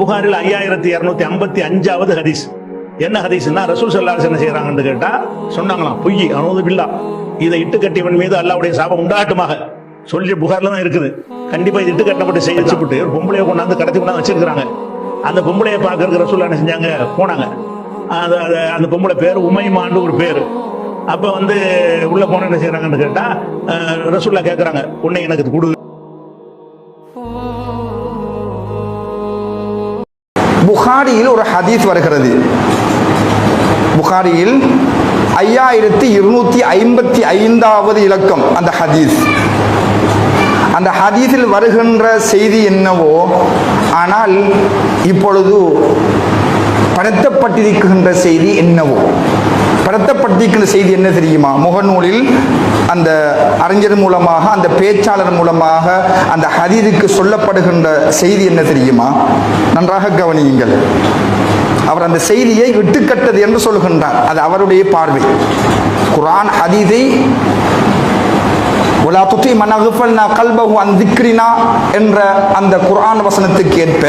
புகாரில் ஐயாயிரத்தி இருநூத்தி ஐம்பத்தி அஞ்சாவது ஹதீஸ். என்ன ஹதீஸ்னா ரசூல் சல்லாஸ் என்ன செய்யறாங்கன்னு கேட்டா சொன்னாங்களாம் பொய் அனுமதி பில்லா. இதை இட்டு கட்டியவன் மீது அல்லாவுடைய சாபம் உண்டாட்டுமாக சொல்லி புகார்ல தான் இருக்குது. கண்டிப்பா இது இட்டு கட்டப்பட்டு செய்ய வச்சுப்பட்டு ஒரு பொம்பளைய கொண்டாந்து கடத்தி கொண்டாந்து வச்சிருக்காங்க அந்த பொம்பளையை பார்க்கறதுக்கு ரசூல் என்ன செஞ்சாங்க? போனாங்க. அந்த அந்த பொம்பளை பேர் உமைமான்னு ஒரு பேர். அப்போ வந்து உள்ள போன என்ன செய்யறாங்கன்னு கேட்டா ரசூல்லா கேக்குறாங்க உன்னை எனக்கு இது கொடு. புகாரியில் ஒரு ஹதீஸ் வருகிறது. புகாரியில் ஐயாயிரத்தி இருநூத்தி ஐம்பத்தி ஐந்தாவது இலக்கம் அந்த ஹதீஸ். அந்த ஹதீஸில் வருகின்ற செய்தி என்னவோ ஆனால் இப்பொழுது படுத்தப்பட்டிருக்கின்ற செய்தி என்னவோ. பரத்தப்படுத்திக்கல் செய்தி என்ன தெரியுமா? முகநூலில் அந்த அறிஞர் மூலமாக அந்த பேச்சாளர் மூலமாக அந்த ஹதீருக்கு சொல்லப்படுகின்ற செய்தி என்ன தெரியுமா? நன்றாக கவனியுங்கள். அவர் அந்த செய்தியை விட்டுக்கட்டது என்று சொல்கின்றார். அது அவருடைய பார்வை. குரான் ஹதீதை ஒலா துத்தி மனகுஃபல் நான் கல்பகு அந்த என்ற அந்த குரான் வசனத்துக்கு ஏற்ப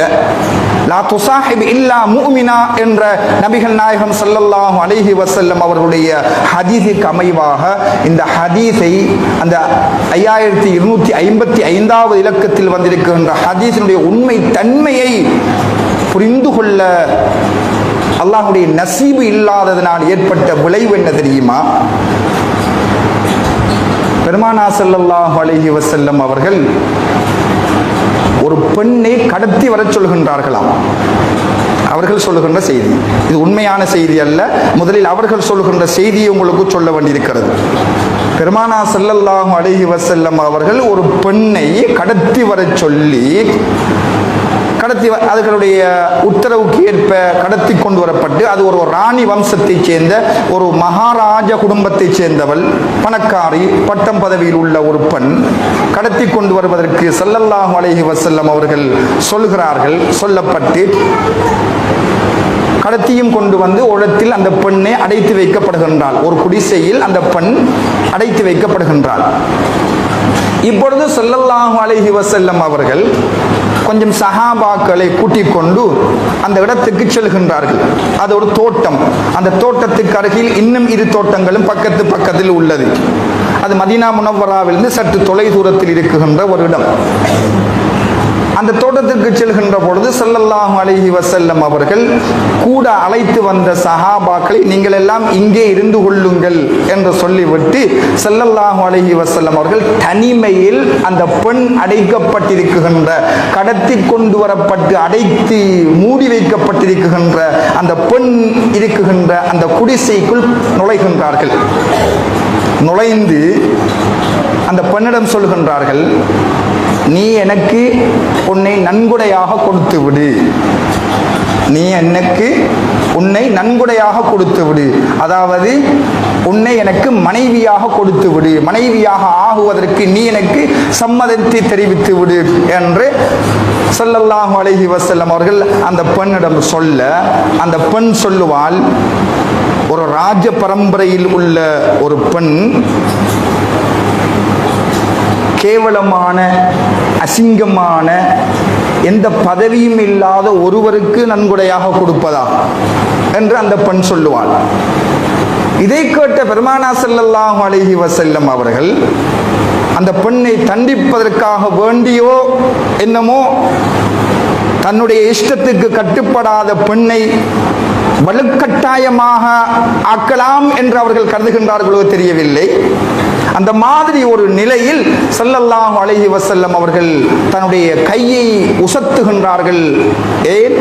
லா துசாஹிப் இல்லா முமினா என்ற நபிகள் நாயகம் சல்லல்லாஹு அலைஹி வசல்லம் அவர்களுடைய ஹதீஸுக்கு அமைவாக இந்த ஹதீஸை அந்த ஐயாயிரத்தி இருநூத்தி ஐம்பத்தி ஐந்தாவது இலக்கத்தில் வந்திருக்கின்ற ஹதீஸினுடைய உண்மை தன்மையை புரிந்து கொள்ள அல்லாஹுடைய நசீபு இல்லாததனால் ஏற்பட்ட விளைவு என்ன தெரியுமா? பெருமானா ஸல்லல்லாஹு அலஹி வசல்லம் அவர்கள் ஒரு பெண்ணை கடத்தி வரச் சொல்கின்றார்களாம் அவர்கள் சொல்லுகின்ற செய்தி. இது உண்மையான செய்தி அல்ல. முதலில் அவர்கள் சொல்லுகின்ற செய்தியை உங்களுக்கு சொல்ல வேண்டியிருக்கிறது. பெருமானா ஸல்லல்லாஹு அழகி வசல்லம் அவர்கள் ஒரு பெண்ணை கடத்தி வரச் சொல்லி கடத்தி அதுகளுடைய உத்தரவுக்கு ஏற்ப கடத்தி கொண்டு வரப்பட்டு அது ஒரு ராணி வம்சத்தைச் சேர்ந்த ஒரு மகாராஜ குடும்பத்தைச் சேர்ந்தவள் பணக்காரி பட்டம் பதவியில் உள்ள ஒரு பெண் கடத்தி கொண்டு வருவதற்கு சல்லல்லாஹு அலஹி வசல்லம் அவர்கள் சொல்கிறார்கள் சொல்லப்பட்டு கடத்தியும் கொண்டு வந்து உலகத்தில் அந்த பெண்ணை அடைத்து வைக்கப்படுகின்றாள். ஒரு குடிசையில் அந்த பெண் அடைத்து வைக்கப்படுகின்றாள். இப்பொழுது செல்லல்லாஹு அலஹி வசல்லம் அவர்கள் கொஞ்சம் சஹாபாக்களை கூட்டிக் கொண்டு அந்த இடத்துக்கு செல்கின்றார்கள். அது ஒரு தோட்டம். அந்த தோட்டத்துக்கு அருகில் இன்னும் இரு தோட்டங்களும் பக்கத்து பக்கத்தில் உள்ளது. அது மதினா முனவராவிலிருந்து சற்று தொலை தூரத்தில் இருக்குகின்ற ஒரு இடம். அந்த தோட்டத்திற்கு செல்கின்ற பொழுது ஸல்லல்லாஹு அலைஹி வசல்லம் அவர்கள் கூட அழைத்து வந்த சஹாபாக்களை நீங்கள் எல்லாம் இங்கே இருந்து கொள்ளுங்கள் என்று சொல்லிவிட்டு ஸல்லல்லாஹு அலைஹி வசல்லம் அவர்கள் தனிமையில் அந்த பெண் அடைக்கப்பட்டிருக்கின்ற கடத்தி கொண்டு வரப்பட்டு அடைத்து மூடி வைக்கப்பட்டிருக்கின்ற அந்த பெண் இருக்குகின்ற அந்த குடிசைக்குள் நுழைகின்றார்கள். நுழைந்து அந்த பெண்ணிடம் சொல்கின்றார்கள் நீ எனக்கு உன்னை நன்கொடையாக கொடுத்து விடு. நீ எனக்கு உன்னை நன்கொடையாக கொடுத்து விடு. அதாவது உன்னை எனக்கு மனைவியாக கொடுத்து விடு. மனைவியாக ஆகுவதற்கு நீ எனக்கு சம்மதத்தை தெரிவித்து விடு என்று சொல்லல்லாஹு அலைஹி வசல்லம் அவர்கள் அந்த பெண்ணிடம் சொல்ல அந்த பெண் சொல்லுவாள் ஒரு ராஜ பரம்பரையில் உள்ள ஒரு பெண் கேவலமான அசிங்கமான எந்த பதவியும் இல்லாத ஒருவருக்கு நன்கொடையாக கொடுப்பதா? என்று அந்த பெண் சொல்லுவாள். இதை கேட்ட பெருமானா செல்லல்லாஹு அழகி வசல்லம் அவர்கள் அந்த பெண்ணை தண்டிப்பதற்காக வேண்டியோ என்னமோ தன்னுடைய இஷ்டத்துக்கு கட்டுப்படாத பெண்ணை வலுக்கட்டாயமாக ஆக்கலாம் என்று அவர்கள் கருதுகின்றார்களோ தெரியவில்லை. அந்த மாதிரி ஒரு நிலையில் ஸல்லல்லாஹு அலைஹி வசல்லம் அவர்கள் தன்னுடைய கையை உசத்துகின்றார்கள். ஏன்?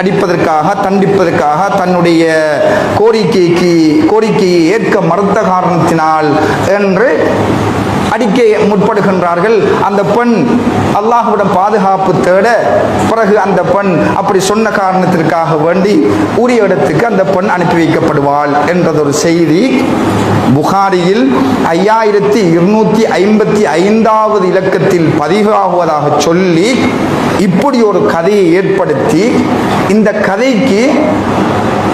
அடிப்பதற்காக தண்டிப்பதற்காக தன்னுடைய கோரிக்கைக்கு கோரிக்கையை ஏற்க மறுத்த காரணத்தினால் என்று அடிக்க முற்படுகின்றார்கள். அந்த பெண் அல்லாஹுவிடம் பாதுகாப்பு தேட பிறகு அந்த பெண் அப்படி சொன்ன காரணத்திற்காக வேண்டி உரிய இடத்துக்கு அந்த பெண் அனுப்பி வைக்கப்படுவாள் என்றதொரு செய்தி புகாரியில் ஐயாயிரத்தி இருநூத்தி ஐம்பத்தி ஐந்தாவது இலக்கத்தில் பதிவாகுவதாக சொல்லி இப்படி ஒரு கதையை ஏற்படுத்தி இந்த கதைக்கு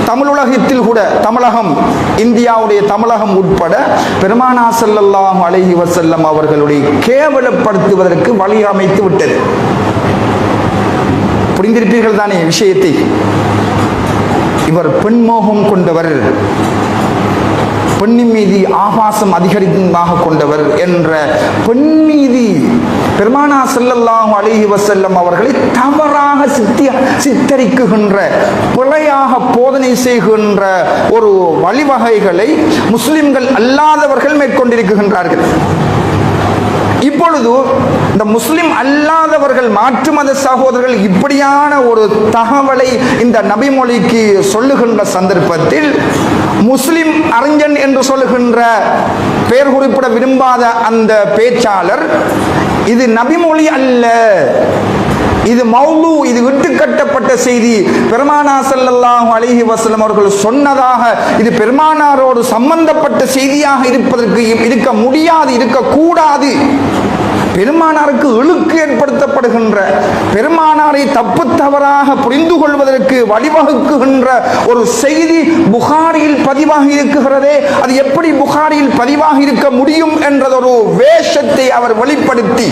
தமிழுலகத்தில் கூட தமிழகம் இந்தியாவுடைய தமிழகம் உட்பட பெருமானா செல்லல்லாம் அழகி வசல்லம் அவர்களுடைய கேவலப்படுத்துவதற்கு வழி அமைத்து விட்டது. புரிந்திருப்பீர்கள் தானே விஷயத்தை? இவர் பெண்மோகம் கொண்டவர் பெண்ணின் மீது ஆபாசம் அதிகரிமாக கொண்டவர் என்ற பெண் மீது பெருமானா செல்லல்லாம் அழகி வசல்லம் அவர்களை தவறாக சித்திய சித்தரிக்குகின்ற பிழையாக போதனை செய்கின்ற ஒரு வழிவகைகளை முஸ்லிம்கள் அல்லாதவர்கள் மேற்கொண்டிருக்கின்றார்கள். இப்பொழுது இந்த முஸ்லிம் அல்லாதவர்கள் மாற்று மத சகோதரர்கள் இப்படியான ஒரு தகவலை இந்த நபிமொழிக்கு சொல்லுகின்ற சந்தர்ப்பத்தில் முஸ்லிம் அறிஞன் என்று சொல்லுகின்ற பெயர் குறிப்பிட விரும்பாத அந்த பேச்சாளர் இது நபிமொழி அல்ல. இது மௌலு இது விட்டு கட்டப்பட்ட செய்தி. பெருமானா ஸல்லல்லாஹு அலைஹி வசலம் அவர்கள் சொன்னதாக இது பெருமானாரோடு சம்பந்தப்பட்ட செய்தியாக இருப்பதற்கு இருக்க முடியாது இருக்கக்கூடாது. பெருமானாருக்கு இழுக்கு ஏற்படுத்தப்படுகின்ற பெருமானாரை தப்பு தவறாக புரிந்து கொள்வதற்கு வழிவகுக்குகின்ற ஒரு செய்தி புகாரியில் பதிவாகி இருக்கிறதே அது எப்படி புகாரியில் பதிவாகி இருக்க முடியும் என்றதொரு வேஷத்தை அவர் வெளிப்படுத்தி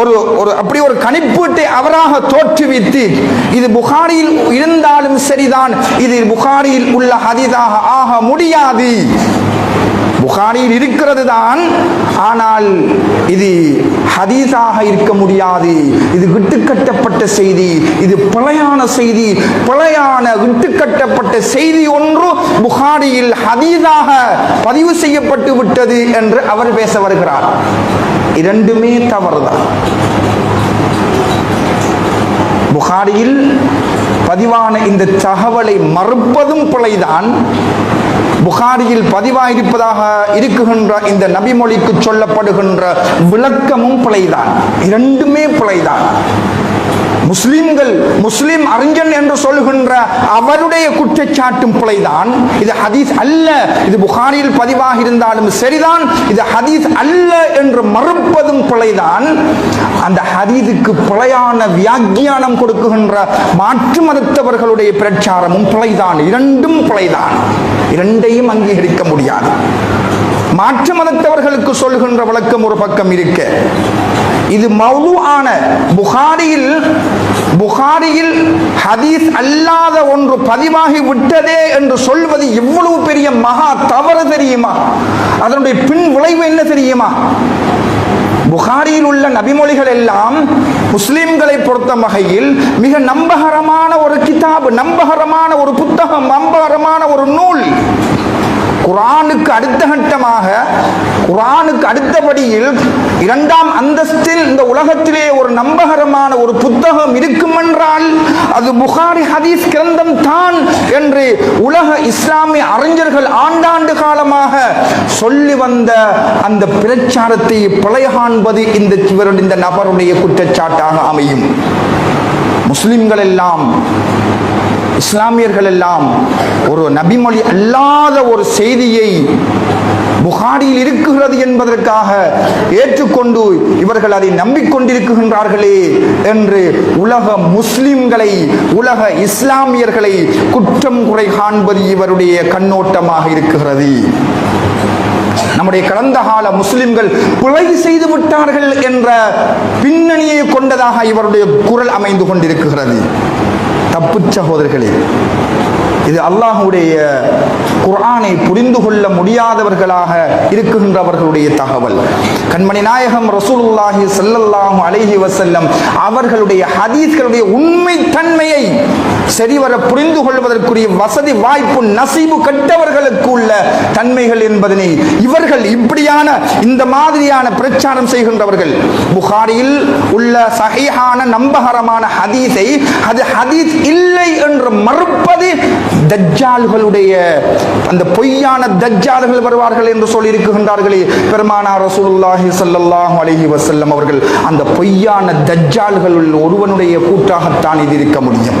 ஒரு ஒரு அப்படி ஒரு கணிப்பீட்டை அவராக தோற்றுவித்து இது புகாரியில் இருந்தாலும் சரிதான் இது புகாரியில் உள்ள ஹதிதாக ஆக முடியாது. புகாரியில் இருக்கிறது தான் ஆனால் இது ஹதீஸாக இருக்க முடியாது. இது விட்டுக்கட்டப்பட்ட செய்தி. இது பிழையான செய்தி. பிழையான விட்டுக்கட்டப்பட்ட செய்தி ஒன்று புகாரியில் ஹதீஸாக பதிவு செய்யப்பட்டு விட்டது என்று அவர் பேச வருகிறார். இரண்டுமே தவறுதான். புகாரியில் பதிவான இந்த தகவலை மறுப்பதும் பிழைதான். புகாரியில் பதிவாயிருப்பதாக இருக்குகின்ற இந்த நபிமொழிக்கு சொல்லப்படுகின்ற விளக்கமும் பிழைதான். இரண்டுமே பிழைதான். முஸ்லிம்கள் முஸ்லிம் அறிஞன் என்று சொல்லுகின்ற அவருடைய குற்றச்சாட்டும் பிழைதான். இது ஹதீஸ் அல்ல. இது புகாரியில் பதிவாக இருந்தாலும் சரிதான். இது ஹதீஸ் அல்ல என்று மறுப்பதும் பிழைதான். அந்த ஹதீதுக்கு பிழையான வியாக்கியானம் கொடுக்குகின்ற மாற்று மதத்தவர்களுடைய பிரச்சாரமும் பிழைதான். இரண்டும் பிழைதான். இரண்டையும் அங்கீகரிக்க முடியாது. மாற்று மதத்தவர்களுக்கு சொல்கின்ற விளக்கம் ஒரு பக்கம் இருக்க. இது மௌலு ஆன புகாரியில் புகாரியில் ஹதீஸ் அல்லாத ஒன்று பதிவாகி விட்டதே என்று சொல்வது எவ்வளவு பெரிய மகா தவறு தெரியுமா? அதனுடைய பின் விளைவு என்ன தெரியுமா? புகாரியில் உள்ள நபிமொழிகள் எல்லாம் முஸ்லிம்களை பொறுத்த வகையில் மிக நம்பகரமான ஒரு கிதாபு நம்பகரமான ஒரு புத்தகம் நம்பகரமான ஒரு நூல். குரானுக்கு அடுத்த கட்டமாக அடுத்தபடியில் இரண்டாம் அந்தஸ்தில் இந்த உலகத்திலே ஒரு நம்பகரமான ஒரு புத்தகம் இருக்கும் என்றால் அது புகாரி ஹதீஸ் கிரந்தம் தான் என்று உலக இஸ்லாமிய அறிஞர்கள் ஆண்டாண்டு காலமாக சொல்லி வந்த அந்த பிரச்சாரத்தை பிழை காண்பது இந்த இந்த நபருடைய குற்றச்சாட்டாக அமையும். முஸ்லிம்கள் எல்லாம் இஸ்லாமியர்கள் எல்லாம் ஒரு நபிமொழி அல்லாத ஒரு செய்தியை புகாரியில் இருக்கிறது என்பதற்காக ஏற்றுக்கொண்டு இவர்கள் அதை நம்பிக்கொண்டிருக்கின்றார்களே என்று உலக முஸ்லிம்களை உலக இஸ்லாமியர்களை குற்றம் குறை காண்பது இவருடைய கண்ணோட்டமாக இருக்கிறது. நம்முடைய கடந்த கால முஸ்லிம்கள் பிழை செய்து விட்டார்கள் என்ற பின்னணியை கொண்டதாக இவருடைய குரல் அமைந்து கொண்டிருக்கிறது. தப்பு சகோதரர்களே இது அல்லாஹுடைய குர்ஆனை புரிந்து கொள்ள முடியாதவர்களாக இருக்கின்றவர்களுடைய தகவல். கண்மணி நாயகம் ரசூலுல்லாஹி சல்லல்லாஹு அலைஹி வசல்லம் அவர்களுடைய ஹதீஸ்களுடைய உண்மை தன்மையை சரிவர புரிந்து கொள்வதற்குரிய வசதி வாய்ப்பு நசீபு கட்டவர்களுக்கு உள்ள தன்மைகள் என்பதனை இவர்கள் இப்படியான இந்த மாதிரியான பிரச்சாரம் செய்கின்றவர்கள். புகாரியில் உள்ள சகையான நம்பகரமான ஹதீஸை அது ஹதீஸ் இல்லை என்று மறுப்பது தஜ்ஜால்களுடைய அந்த பொய்யான தஜ்ஜால்கள் வருவார்கள் என்று சொல்லி இருக்கின்றார்களே பெருமானார் ரசூலுல்லாஹி ஸல்லல்லாஹு அலைஹி வஸல்லம் அவர்கள் அந்த பொய்யான தஜ்ஜால்களுள் ஒருவனுடைய கூட்டாகத்தான் இது இருக்க முடியும்.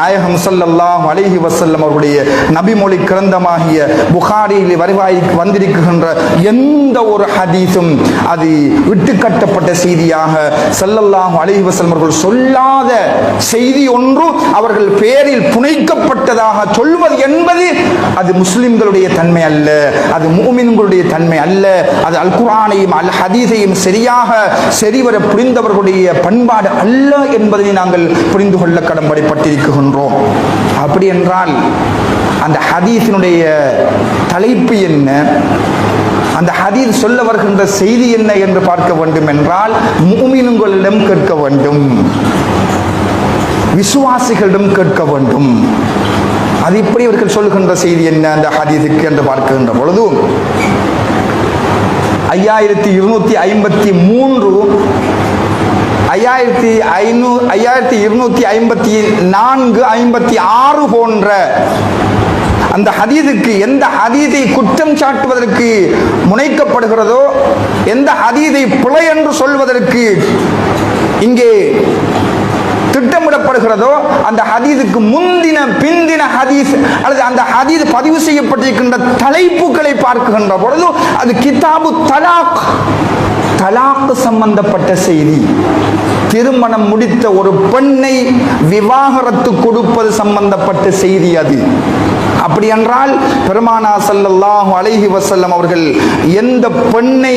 நாயகம் சல்லல்லாஹ் அலிஹி வசல்லம் அவருடைய நபிமொழி கிரந்தமாகிய புகாரியில் வருவாய் வந்திருக்கின்ற எந்த ஒரு ஹதீஸும் அது விட்டுக்கட்டப்பட்ட செய்தியாக சல்லல்லாஹ் அலிஹி வசல்லம் அவர்கள் சொல்லாத செய்தி ஒன்று அவர்கள் பேரில் புனைக்கப்பட்டதாக சொல்வது என்பது அது முஸ்லிம்களுடைய தன்மை அல்ல அது மூமின்களுடைய தன்மை அல்ல அது அல் குர்ஆனையும் அல் ஹதீஸையும் சரியாக சரிவர புரிந்தவர்களுடைய பண்பாடு அல்ல என்பதை நாங்கள் புரிந்து கொள்ள கடன்படைப்பட்டிருக்கின்றோம் அப்படி என்றால் அந்த ஹதீஸினுடைய தலைப்பு என்ன? அந்த ஹதீஸ் சொல்ல வருகின்ற செய்தி என்ன என்று பார்க்க வேண்டும் என்றால் மூமினுங்களிடம் கேட்க வேண்டும். விசுவாசிகளிடம் கேட்க வேண்டும். அது இப்படி இவர்கள் சொல்லுகின்ற செய்தி என்ன அந்த ஹதீஸுக்கு என்று பார்க்கின்ற பொழுது ஐயாயிரத்தி இருநூத்தி ஐம்பத்தி மூன்று ஐயாயிரத்தி ஐநூ ஐயாயிரத்தி இருநூத்தி ஐம்பத்தி நான்கு ஐம்பத்தி ஆறு போன்ற அந்த ஹதீதுக்கு எந்த ஹதீதை குற்றம் சாட்டுவதற்கு முனைக்கப்படுகிறதோ எந்த ஹதீதை பிழை என்று சொல்வதற்கு இங்கே திட்டமிடப்படுகிறதோ அந்த ஹதீதுக்கு முந்தின பிந்தின ஹதீஸ் அல்லது அந்த ஹதீஸ் பதிவு செய்யப்பட்டிருக்கின்ற தலைப்புகளை பார்க்கின்ற பொழுது அது கிதாபு தலாக். தலாக்கு சம்பந்தப்பட்ட செய்தி. திருமணம் முடித்த ஒரு பெண்ணை விவாகரத்து கொடுப்பது சம்பந்தப்பட்ட செய்தி அது. அப்படி என்றால் பெருமானா ஸல்லல்லாஹு அலைஹி வசல்லம் அவர்கள் எந்த பெண்ணை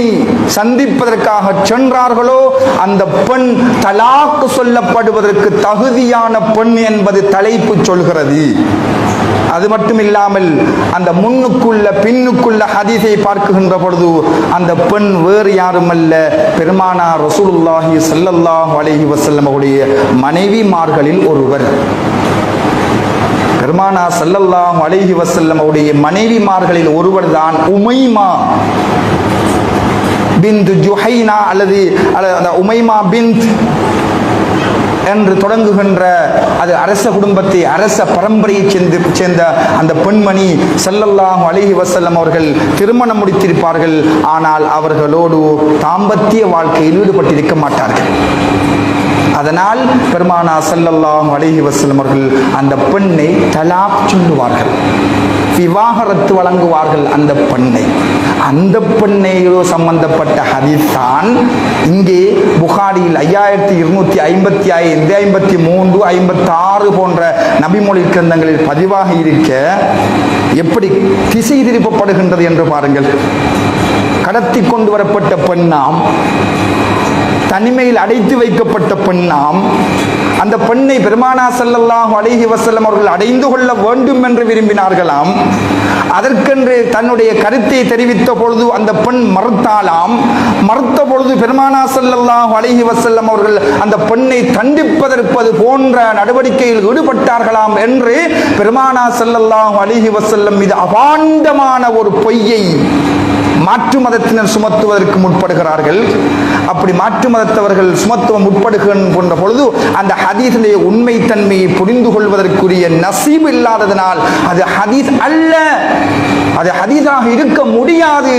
சந்திப்பதற்காக சென்றார்களோ அந்த பெண் தலாக்கு சொல்லப்படுவதற்கு தகுதியான பெண் என்பது தலைப்பு சொல்கிறது. அது மட்டும் இல்லாமல் அந்த முன்னுக்குள்ள பின்னுக்குள்ள ஹதீஸை பார்க்குகின்ற பொழுது அந்த பெண் வேறு யாருமல்ல பெருமானா ரசூலுல்லாஹி ஸல்லல்லாஹு அலைஹி வஸல்லம் அவருடைய மனைவிமார்களில் ஒருவர். பெருமானா ஸல்லல்லாஹு அலைஹி வசல்லம் அவருடைய மனைவிமார்களில் ஒருவர் தான் உமைமா பிந்து ஜுஹைனா அல்லது அல்லது அந்த உமைமா பிந்த் என்று தொடங்குகின்ற அது அரச குடும்பத்தை அரச பரம்பரையை சேர்ந்து சேர்ந்த அந்த பெண்மணி ஸல்லல்லாஹு அலைஹி வசல்லம் அவர்கள் திருமணம் முடித்திருப்பார்கள். ஆனால் அவர்களோடு தாம்பத்திய வாழ்க்கையில் ஈடுபட்டிருக்க மாட்டார்கள். அதனால் பெருமானா ஸல்லல்லாஹு அலைஹி வசலம் அவர்கள் அந்த பெண்ணை தலாப் சொல்லுவார்கள். விவாகரத்து வழங்குவார்கள் அந்த பெண்ணை. அந்த பெண்ணையோ சம்பந்தப்பட்ட ஹதீஸ் தான். இங்கே புகாரியில் ஐயாயிரத்தி இருநூத்தி ஐம்பத்தி ஐந்து ஐம்பத்தி மூன்று ஐம்பத்தி ஆறு போன்ற நபிமொழி கிரந்தங்களில் பதிவாக இருக்க எப்படி திசை திருப்பப்படுகின்றது என்று பாருங்கள். கடத்தி கொண்டு வரப்பட்ட பெண்ணாம் தனிமையில் அடைத்து வைக்கப்பட்ட பெண்ணாம் அந்த பெண்ணை பெருமானா ஸல்லல்லாஹு அழகி வசல்லம் அவர்கள் அடைந்து கொள்ள வேண்டும் என்று விரும்பினார்களாம். அதற்கென்று தன்னுடைய கருத்தை தெரிவித்த பொழுது அந்த பெண் மறுத்தாலாம் மறுத்த பொழுது பெருமானா ஸல்லல்லாஹு அழகி வசல்லம் அவர்கள் அந்த பெண்ணை தண்டிப்பதற்கு போன்ற நடவடிக்கையில் ஈடுபட்டார்களாம் என்று பெருமானா ஸல்லல்லாஹு அழகி வசல்லம் மீது அபாண்டமான ஒரு பொய்யை மாற்று மதத்தினர் சுமத்துவதற்கு முற்படுகிறார்கள். அப்படி மாற்று மதத்தவர்கள் சுமத்துவ முற்படுகின்ற பொழுது அந்த ஹதீஸினுடைய உண்மை தன்மையை புரிந்து கொள்வதற்குரிய நசீம் இல்லாததனால் அது ஹதீஸ் அல்ல. அது ஹதீஸாக இருக்க முடியாது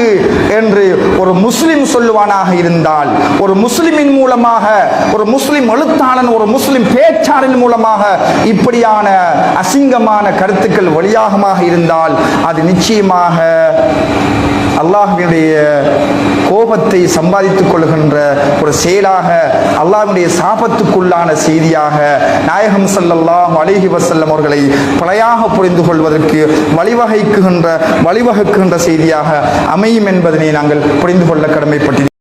என்று ஒரு முஸ்லிம் சொல்லுவானாக இருந்தால் ஒரு முஸ்லிமின் மூலமாக ஒரு முஸ்லிம் எழுத்தாளன் ஒரு முஸ்லிம் பேச்சாளன் மூலமாக இப்படியான அசிங்கமான கருத்துக்கள் வழியாகமாக இருந்தால் அது நிச்சயமாக அல்லாஹினுடைய கோபத்தை சம்பாதித்துக் கொள்கின்ற ஒரு செயலாக அல்லாஹினுடைய சாபத்துக்குள்ளான செய்தியாக நாயகம் சல்லல்லாஹ் அலிஹி வசல்லம் அவர்களை பழையாக புரிந்து கொள்வதற்கு வழிவகைக்குகின்ற வழிவகுக்கின்ற செய்தியாக அமையும் என்பதனை நாங்கள் புரிந்து கொள்ள கடமைப்பட்டிருக்கிறோம்.